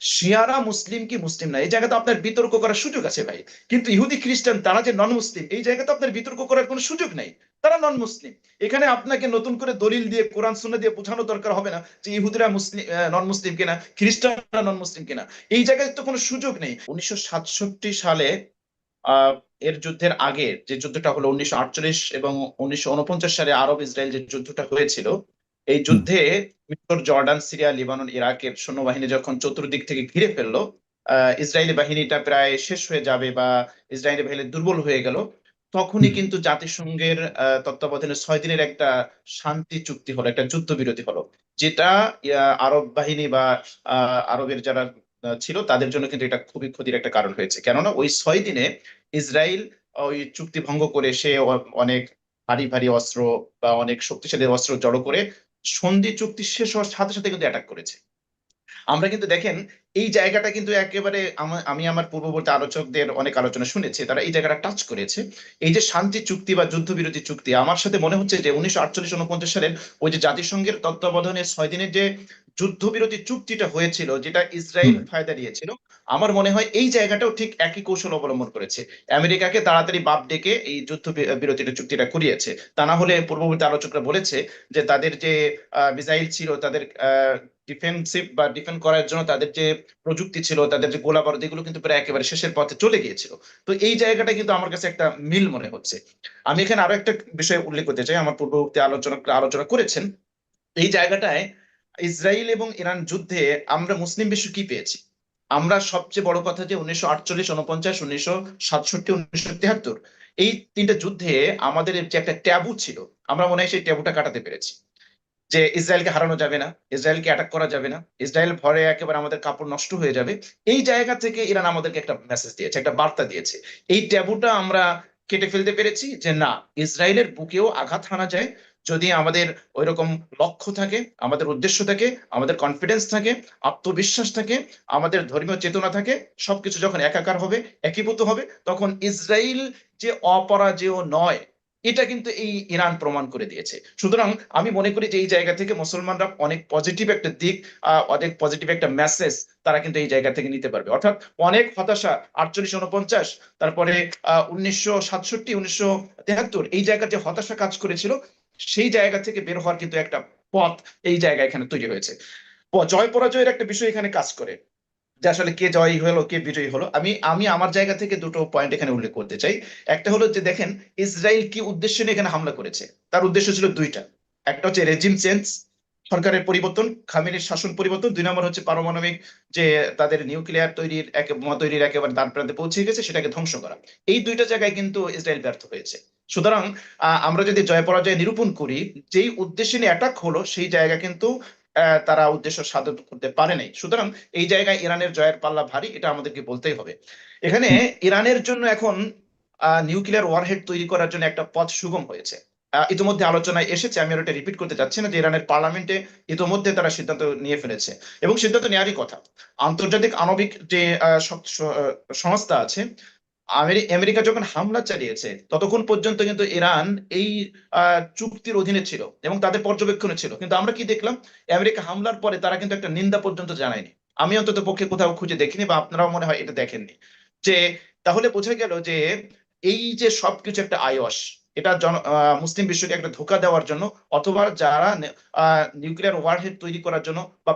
শিয়ারা মুসলিম কি মুসলিম না? এই জায়গাতে আপনার বিতর্ক করার সুযোগ আছে ভাই। কিন্তু ইহুদি, খ্রিস্টান, তারা যে নন মুসলিম এই জায়গাতে আপনার বিতর্ক করার কোনো সুযোগ নাই। তারা নন মুসলিম এখানে আপনাকে নতুন করে দলিল দিয়ে, কোরআন, সুন্নাহ দিয়ে বোঝানো দরকার হবে না যে ইহুদিরা মুসলিম নন মুসলিম কিনা, খ্রিস্টানরা নন মুসলিম কিনা। এই জায়গায় তো কোনো সুযোগ নেই। উনিশশো সাতষট্টি সালে এর যুদ্ধের আগে যে যুদ্ধটা হলো, উনিশশো আটচল্লিশ এবং উনিশশো উনপঞ্চাশ সালে আরব ইসরায়েল যে যুদ্ধটা হয়েছিল এই যুদ্ধে মিশর জর্ডান সিরিয়া লিবানন ইরাকের সৈন্যবাহিনী যখন চতুর্দিক থেকে ঘিরে ফেলল আহ ইসরায়েলি বাহিনীটা প্রায় শেষ হয়ে যাবে বা ইসরায়েলি বাহিনী দুর্বল হয়ে গেল তখনই কিন্তু জাতিসংঘের তত্ত্বাবধানে ছয় দিনের একটা শান্তি চুক্তি হলো একটা যুদ্ধ যুদ্ধবিরতি হলো যেটা আরব বাহিনী বা আরবের যারা ছিল তাদের জন্য কিন্তু এটা খুবই ক্ষতির একটা কারণ হয়েছে। কেননা ওই ছয় দিনে ইসরায়েল ওই চুক্তি ভঙ্গ করে সে অনেক ভারী ভারী অস্ত্র বা অনেক শক্তিশালী অস্ত্র জড়ো করে সন্ধি চুক্তি শেষ হওয়ার সাথে সাথে কিন্তু অ্যাটাক করেছে। আমরা কিন্তু দেখেন এই জায়গাটা কিন্তু একেবারে আমা- আমি আমার পূর্ববর্তী আলোচকদের অনেক আলোচনা শুনেছি তারা এই জায়গাটা টাচ করেছে। এই যে শান্তি চুক্তি বা যুদ্ধবিরতি চুক্তি আমার সাথে মনে হচ্ছে যে উনিশশো আটচল্লিশ উনপঞ্চাশ সালের ওই যে জাতিসংঘের তত্ত্বাবধানে ছয় দিনের যে যুদ্ধবিরতি চুক্তিটা হয়েছিল যেটা ইসরায়েল ফায়দা দিয়েছিল আমার মনে হয় এই জায়গাটাও ঠিক একই কৌশল অবলম্বন করেছে। আমেরিকাকে তাড়াতাড়ি বাপ ডেকে এই যুদ্ধ বিরতিটা চুক্তিটা করিয়েছে। তা না হলে পূর্ববর্তী আলোচকরা বলেছে যে তাদের যে মিসাইল ছিল তাদের ডিফেন্সিভ বা ডিফেন্ড করার জন্য তাদের যে প্রযুক্তি ছিল, তাদের যে গোলা বারুদ এগুলো কিন্তু প্রায় একেবারে শেষের পথে চলে গিয়েছিল। তো এই জায়গাটা কিন্তু আমার কাছে একটা মিল মনে হচ্ছে। আমি এখানে আরও একটা বিষয় উল্লেখ করতে চাই, আমার পূর্ববর্তী আলোচনা আলোচনা করেছেন। এই জায়গাটায় ইসরায়েল এবং ইরান যুদ্ধে আমরা মুসলিম বিশ্ব কি পেয়েছি? আমরা সবচেয়ে বড় কথা যে উনিশশো আটচল্লিশ উনপঞ্চাশ উনিশশো সাতষট্টি, উনিশশো তেহাত্তর এই তিনটা যুদ্ধে আমাদের যে একটা ট্যাবু ছিল, আমরা মনে হয় সেই ট্যাবুটা কাটাতে পেরেছি। যে ইসরায়েলকে হারানো যাবে না, ইসরায়েলকে অ্যাটাক করা যাবে না, ইসরায়েল ভরে একেবারে আমাদের কাপড় নষ্ট হয়ে যাবে। এই জায়গা থেকে ইরান আমাদেরকে একটা মেসেজ দিয়েছে, একটা বার্তা দিয়েছে। এই ট্যাবুটা আমরা কেটে ফেলতে পেরেছি যে না, ইসরায়েলের বুকেও আঘাত হানা যায়। যদি আমাদের ওইরকম লক্ষ্য থাকে, আমাদের উদ্দেশ্য থাকে, আমাদের কনফিডেন্স থাকে, আত্মবিশ্বাস থাকে, আমাদের ধর্মীয় চেতনা থাকে, সবকিছু যখন একাকার হবে, একীভূত হবে, তখন ইসরায়েল যে অপরাজেয় নয় এটা কিন্তু এই ইরান প্রমাণ করে দিয়েছে। সুতরাং আমি মনে করি যে এই জায়গা থেকে মুসলমানরা অনেক পজিটিভ একটা দিক অনেক পজিটিভ একটা মেসেজ তারা কিন্তু এই জায়গা থেকে নিতে পারবে। অর্থাৎ অনেক হতাশা, আটচল্লিশ উনপঞ্চাশ তারপরে, আহ, উনিশশো সাতষট্টি, উনিশশো তেহাত্তর, এই জায়গার যে হতাশা কাজ করেছিল, সেই জায়গা থেকে বের হওয়ার কিন্তু একটা পথ এই জায়গা এখানে তৈরি হয়েছে। জয় পরাজয়ের একটা বিষয় এখানে কাজ করে। যে আসলে কে জয়ী হলো, কে বিজয়ী হলো, আমি আমি আমার জায়গা থেকে দুটো পয়েন্ট এখানে উল্লেখ করতে চাই। একটা হলো যে দেখেন, ইসরায়েল কি উদ্দেশ্য নিয়ে এখানে হামলা করেছে? তার উদ্দেশ্য ছিল দুইটা। একটা হচ্ছে রেজিম চেঞ্জ সরকারের পরিবর্তন খামেনির শাসন পরিবর্তন। দুই নম্বর হচ্ছে পারমাণবিক যে তাদের নিউক্লিয়ার তৈরির একে তৈরির একেবারে দ্বার প্রান্তে পৌঁছে গেছে, সেটাকে ধ্বংস করা। এই দুইটা জায়গায় কিন্তু ইসরায়েল ব্যর্থ হয়েছে। সুতরাং আমরা যদি জয় পরাজয় নিরূপণ করি, যেই উদ্দেশ্যে নিয়ে অ্যাটাক হলো, সেই জায়গা কিন্তু তারা উদ্দেশ্য সাধন করতে পারে নাই। সুতরাং এই জায়গায় ইরানের জয়ের পাল্লা ভারী, এটা আমাদেরকে বলতেই হবে। এখানে ইরানের জন্য এখন নিউক্লিয়ার ওয়ারহেড তৈরি করার জন্য একটা পথ সুগম হয়েছে। ইতিমধ্যে আলোচনায় এসেছে, আমি আর ওটা রিপিট করতে চাচ্ছি না, যে ইরানের পার্লামেন্টে ইতিমধ্যে তারা সিদ্ধান্ত নিয়ে ফেলেছে। এবং সিদ্ধান্ত নেওয়ারই কথা। আন্তর্জাতিক আণবিক যে সংস্থা আছে আমেরিকা যখন হামলা চালিয়েছে, ততক্ষণ পর্যন্ত কিন্তু ইরান এই চুক্তির অধীনে ছিল এবং তাদের পর্যবেক্ষণে ছিল। কিন্তু আমরা কি দেখলাম? আমেরিকা হামলার পরে তারা কিন্তু একটা নিন্দা পর্যন্ত জানায়নি। আমি অন্তত পক্ষে কোথাও খুঁজে দেখিনি বা আপনারাও মনে হয় এটা দেখেননি। যে তাহলে বোঝা গেল যে এই যে সবকিছু একটা আয়স এটা মুসলিম বিশ্বকে একটা ধোকা দেওয়ার জন্য অথবা যারা নিউক্লিয়ার ওয়ারহেড তৈরি করার জন্য বা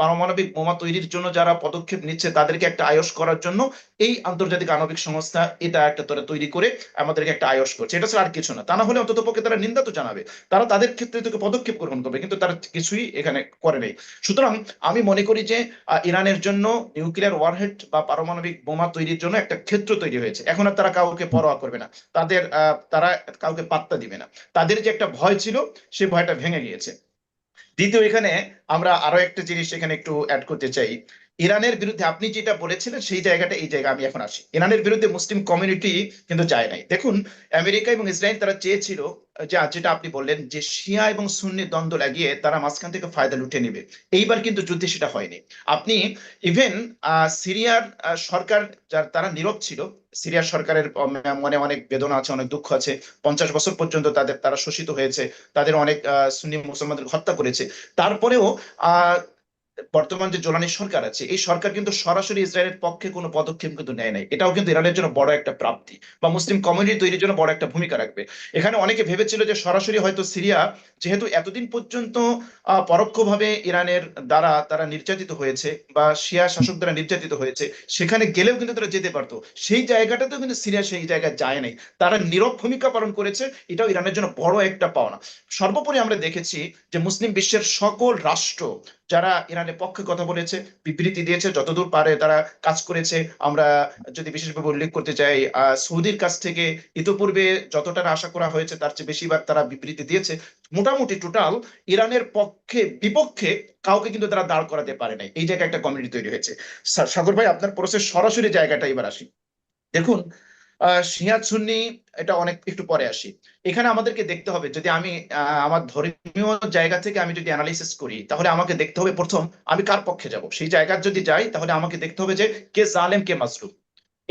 পারমাণবিক বোমা তৈরির জন্য যারা পদক্ষেপ নিচ্ছে তাদেরকে একটা আয়স করার জন্য এই আন্তর্জাতিক আণবিক সংস্থা এটা একটা তোরা তৈরি করে আমাদেরকে একটা আয়স করছে। এটা ছাড়া আর কিছু না। তা না হলে অন্তত পক্ষে তারা নিন্দা তো জানাবে। তারা তাদের ক্ষেত্রে থেকে পদক্ষেপ গ্রহণ করবে, কিন্তু তারা কিছুই এখানে করে নেই। সুতরাং আমি মনে করি যে ইরানের জন্য নিউক্লিয়ার ওয়ারহেড বা পারমাণবিক বোমা তৈরির জন্য একটা ক্ষেত্র তৈরি হয়েছে। এখন আর তারা কাউকে পরোয়া করবে না। তাদের তারা কাউকে পাত্তা দিবে না। তাদের যে একটা ভয় ছিল সে ভয়টা ভেঙে গিয়েছে। দ্বিতীয়, এখানে আমরা আরও একটা জিনিস এখানে একটু অ্যাড করতে চাই। ইরানের বিরুদ্ধে আপনি যেটা বলেছিলেন, সেই জায়গাটা, এই জায়গা আমি এখন আসি ইরানের বিরুদ্ধে মুসলিম কমিউনিটি কিন্তু যায় নাই। দেখুন, আমেরিকা এবং ইসরায়েল তারা চেয়েছিল যে যেটা আপনি বললেন যে, শিয়া এবং সুন্নি দ্বন্দ্ব লাগিয়ে তারা মাঝখান থেকে ফায়দা লুটে নেবে। এইবার কিন্তু যুদ্ধে সেটা হয়নি। আপনি ইভেন সিরিয়ার সরকার যার, তারা নীরব ছিল, সিরিয়ার সরকারের মনে অনেক বেদনা আছে, অনেক দুঃখ আছে। পঞ্চাশ বছর পর্যন্ত তাদের, তারা শোষিত হয়েছে, তাদের অনেক সুন্নি মুসলমানদের হত্যা করেছে। তারপরেও বর্তমান যে জোলানি সরকার আছে, এই সরকার কিন্তু সরাসরি ইসরায়েলের পক্ষে কোনো পদক্ষেপ কিন্তু নেয় নাই। এটাও কিন্তু ইরানের জন্য বড় একটা প্রাপ্তি বা মুসলিম কমিউনিটি তৈরির জন্য বড় একটা ভূমিকা রাখবে। এখানে অনেকে ভেবেছিল যে সরাসরি হয়তো সিরিয়া, যেহেতু এতদিন পর্যন্ত পরোক্ষভাবে ইরানের দ্বারা তারা নির্যাতিত হয়েছে বা শিয়া শাসক দ্বারা নির্যাতিত হয়েছে, সেখানে গেলেও কিন্তু তারা যেতে পারতো। সেই জায়গাটাতেও কিন্তু সিরিয়া সেই জায়গায় যায় নাই। তারা নীরব ভূমিকা পালন করেছে, এটাও ইরানের জন্য বড় একটা পাওনা। সর্বোপরি আমরা দেখেছি যে মুসলিম বিশ্বের সকল রাষ্ট্র যারা ইরানের পক্ষে কথা বলেছে, বিবৃতি দিয়েছে, যতদূর পারে তারা কাজ করেছে। আমরা যদি বিশেষভাবে উল্লেখ করতে চাই সৌদির কাছ থেকে ইতোপূর্বে যতটা আশা করা হয়েছে, তার চেয়ে বেশিরভাগ তারা বিবৃতি দিয়েছে। মোটামুটি টোটাল ইরানের পক্ষে, বিপক্ষে কাউকে কিন্তু তারা দাঁড় করাতে পারে নাই। এই জায়গায় একটা কমিউনিটি তৈরি হয়েছে। সাগর ভাই, আপনার প্রসেস সরাসরি জায়গাটা এবার আসি। দেখুন শিয়া সুন্নি এটা অনেক, একটু পরে আসি। এখানে আমাদেরকে দেখতে হবে, যদি আমি আমার ধর্মীয় জায়গা থেকে আমি যদি অ্যানালাইসিস করি, তাহলে আমাকে দেখতে হবে প্রথম আমি কার পক্ষে যাব? সেই জায়গার যদি যাই, তাহলে আমাকে দেখতে হবে যে কে জালেম, কে মাজলুম।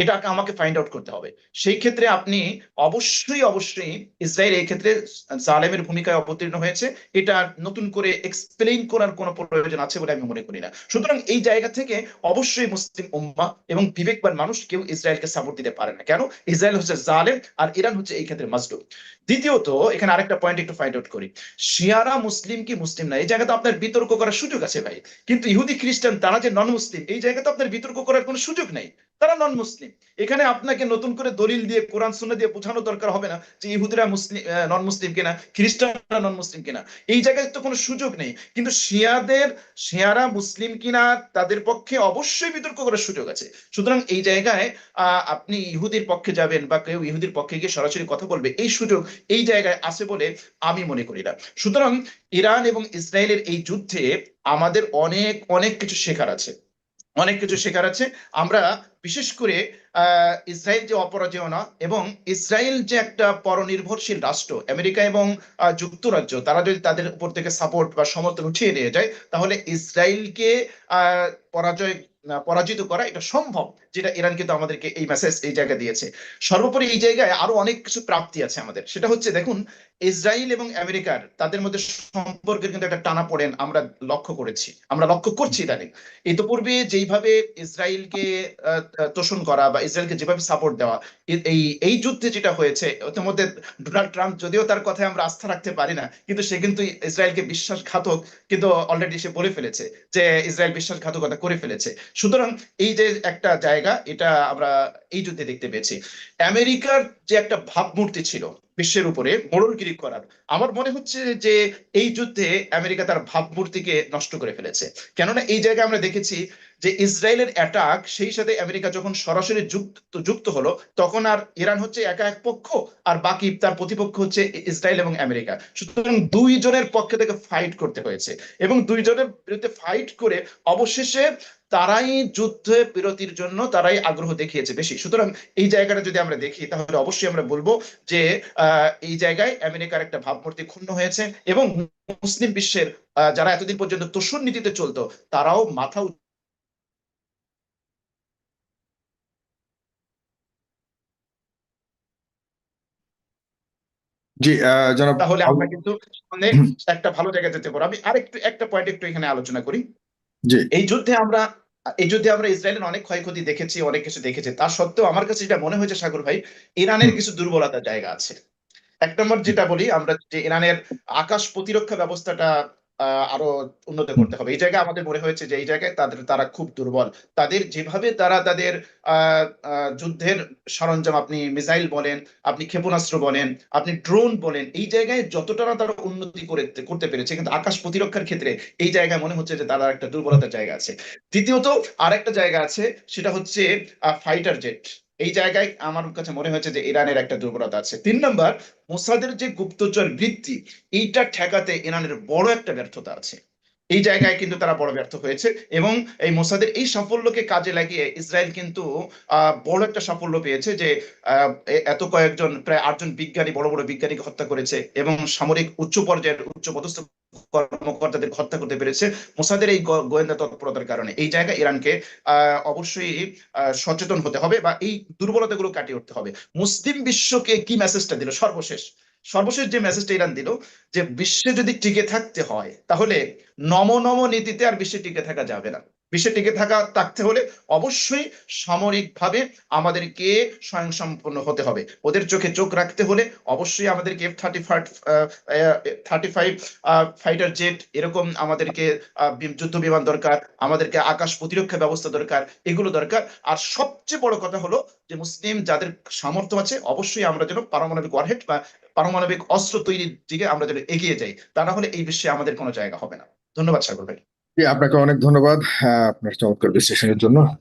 এটাকে আমাকে ফাইন্ড আউট করতে হবে। সেই ক্ষেত্রে আপনি অবশ্যই অবশ্যই ইসরায়েল এই ক্ষেত্রে জালেমের ভূমিকায় অবতীর্ণ হয়েছে। এটা নতুন করে এক্সপ্লেইন করার কোনো প্রয়োজন আছে বলে আমি মনে করি না। সুতরাং এই জায়গা থেকে অবশ্যই মুসলিম উম্মা এবং বিবেকবান মানুষ কেউ ইসরায়েলকে সাপোর্ট দিতে পারে না। কেন? ইসরায়েল হচ্ছে জালেম আর ইরান হচ্ছে এই ক্ষেত্রে মাজলুম। দ্বিতীয়ত, এখানে আরেকটা পয়েন্ট একটু ফাইন্ড আউট করি। শিয়ারা মুসলিম কি মুসলিম না? এই জায়গাতে আপনার বিতর্ক করার সুযোগ আছে ভাই। কিন্তু ইহুদি, খ্রিস্টান, তারা যে নন মুসলিম এই জায়গাতে আপনার বিতর্ক করার কোনো সুযোগ নেই। তারা নন মুসলিম এখানে আপনাকে নতুন করে দলিল দিয়ে, কোরআন সুন্নাহ দিয়ে বোঝানো দরকার হবে না যে ইহুদিরা মুসলিম নন মুসলিম কিনা, খ্রিস্টানরা নন মুসলিম কিনা। এই জায়গায় তো কোনো সুযোগ নেই। কিন্তু শিয়াদের, শিয়ারা মুসলিম কিনা, তাদের পক্ষে অবশ্যই বিতর্ক করার সুযোগ আছে। সুতরাং এই জায়গায় আপনি ইহুদির পক্ষে যাবেন বা কেউ ইহুদির পক্ষে গিয়ে সরাসরি কথা বলবে, এই সুযোগ এই জায়গায় আছে বলে আমি মনে করি না। সুতরাং ইরান এবং ইসরায়েলের এই যুদ্ধে আমাদের অনেক অনেক কিছু শেখার আছে। অনেক কিছু শেখার আছে। আমরা বিশেষ করে ইসরায়েল যে অপরাজেয় না, এবং ইসরায়েল যে একটা পরনির্ভরশীল রাষ্ট্র, আমেরিকা এবং যুক্তরাজ্য, তারা যদি তাদের উপর থেকে সাপোর্ট বা সমর্থন উঠিয়ে নিয়ে যায়, তাহলে ইসরায়েলকে পরাজয় পরাজিত করা এটা সম্ভব, যেটা ইরান কিন্তু আমাদেরকে এই মেসেজ এই জায়গা দিয়েছে। সর্বোপরি এই জায়গায় আরও অনেক কিছু প্রাপ্তি আছে আমাদের। সেটা হচ্ছে, দেখুন, ইসরায়েল এবং আমেরিকার তাদের মধ্যে সম্পর্কের কিন্তু একটা টানা পড়েন আমরা লক্ষ্য করেছি, আমরা লক্ষ্য করছি ইদানিং ইতিপূর্বে যেইভাবে ইসরায়েলকে তোষণ করা বা ইসরায়েলকে যেভাবে সাপোর্ট দেওয়া এই এই যুদ্ধে যেটা হয়েছে মধ্যে ডোনাল্ড ট্রাম্প যদিও তার কথায় আমরা আস্থা রাখতে পারি না, কিন্তু সে কিন্তু ইসরায়েলকে বিশ্বাসঘাতক কিন্তু অলরেডি সে বলে ফেলেছে যে ইসরায়েল বিশ্বাসঘাতকতা করে ফেলেছে। সুতরাং এই যে একটা জায়গা, এটা আমরা এই যুদ্ধে দেখতে পেয়েছি। আমেরিকার যে একটা ভাবমূর্তি ছিল বিশ্বের উপরে মোড়লগিরি করার। আমার মনে হচ্ছে যে এই যুদ্ধে আমেরিকা তার ভাবমূর্তিকে নষ্ট করে ফেলেছে। কেননা এই জায়গায় আমরা দেখেছি যে ইসরায়েলের অ্যাটাক সেই সাথে আমেরিকা যখন সরাসরি যুক্ত যুক্ত হলো, তখন আর ইরান হচ্ছে একা এক পক্ষ, আর বাকি তার প্রতিপক্ষ হচ্ছে ইসরায়েল এবং আমেরিকা। সুতরাং দুইজনের পক্ষে থেকে ফাইট করতে হয়েছে। এবং দুইজনের বিরুদ্ধে ফাইট করে অবশেষে তারাই যুদ্ধে বিরতির জন্য তারাই আগ্রহ দেখিয়েছে বেশি। সুতরাং এই জায়গাটা যদি আমরা দেখি তাহলে অবশ্যই আমরা বলব যে আহ, এই জায়গায় আমেরিকার একটা ভাবমূর্তি ক্ষুণ্ণ হয়েছে এবং মুসলিম বিশ্বের যারা এতদিন পর্যন্ত তোষণ নীতিতে চলতো তারাও মাথা জি জনাব তাহলে আমরা কিন্তু একটা ভালো জায়গায় যেতে পারব। আমি আরেকটু একটা পয়েন্ট একটু এখানে আলোচনা করি। এই যুদ্ধে আমরা এই যুদ্ধে আমরা ইসরায়েলের অনেক ক্ষয়ক্ষতি দেখেছি অনেক কিছু দেখেছি। তার সত্ত্বেও আমার কাছে যেটা মনে হয়েছে সাগর ভাই ইরানের কিছু দুর্বলতার জায়গা আছে। এক নম্বর যেটা বলি আমরা যে ইরানের আকাশ প্রতিরক্ষা ব্যবস্থাটা আরও উন্নত করতে হবে। এই জায়গায় আমাদের মনে হয়েছে যে, এই জায়গায় তাদের, তারা খুব দুর্বল। তাদের যেভাবে তারা তাদের যুদ্ধের সরঞ্জাম, আপনি মিসাইল বলেন, আপনি ক্ষেপণাস্ত্র বলেন, আপনি ড্রোন বলেন, এই জায়গায় যতটা না তারা উন্নতি করে, করতে পেরেছে, কিন্তু আকাশ প্রতিরক্ষার ক্ষেত্রে এই জায়গায় মনে হচ্ছে যে, তারা একটা দুর্বলতার জায়গা আছে। দ্বিতীয়ত, আরেকটা জায়গা আছে, সেটা হচ্ছে ফাইটার জেট এই জায়গায় আমার কাছে মনে হয়েছে যে ইরানের একটা দুর্বলতা আছে। তিন নম্বর, মোসাদের যে গুপ্তচর বৃত্তি, এইটা ঠেকাতে ইরানের বড় একটা ব্যর্থতা আছে। এই জায়গায় কিন্তু তারা বড় ব্যর্থ হয়েছে এবং এই মোসাদের এই সাফল্যকে কাজে লাগিয়ে ইসরায়েল কিন্তু বড় একটা সাফল্য পেয়েছে যে এত কয়েকজন, প্রায় আটজন বিজ্ঞানী, বড় বড় বিজ্ঞানীকে হত্যা করেছে এবং সামরিক উচ্চ পর্যায়ের উচ্চ পদস্থ কর্মকর্তাদের হত্যা করতে পেরেছে মোসাদের এই গোয়েন্দা তৎপরতার কারণে। এই জায়গায় ইরানকে অবশ্যই সচেতন হতে হবে বা এই দুর্বলতাগুলো কাটিয়ে উঠতে হবে। মুসলিম বিশ্বকে কি মেসেজটা দিল? সর্বশেষ। সর্বশেষ যে মেসেজটা ইরান দিল, যে বিশ্বে যদি টিকে থাকতে হয়, তাহলে নম নম নীতিতে আর বিশ্বে টিকে থাকা যাবে না। বিশ্বে টিকে থাকা, থাকতে হলে অবশ্যই সামরিকভাবে আমাদেরকে স্বয়ংসম্পন্ন হতে হবে। ওদের চোখে চোখ রাখতে হলে অবশ্যই আমাদেরকে F thirty five thirty five fighter jet এরকম আমাদেরকে যুদ্ধ বিমান দরকার, আমাদেরকে আকাশ প্রতিরক্ষা ব্যবস্থা দরকার, এগুলো দরকার। আর সবচেয়ে বড় কথা হলো যে, মুসলিম যাদের সামর্থ্য আছে, অবশ্যই আমরা যেন পারমাণবিক ওয়ারহেড বা পারমাণবিক অস্ত্র তৈরির দিকে আমরা যদি এগিয়ে যাই, তা না হলে এই বিশ্বে আমাদের কোনো জায়গা হবে না। ধন্যবাদ সাগর ভাই। আপনাকে অনেক ধন্যবাদ আপনার চমৎকার বিশ্লেষণের জন্য।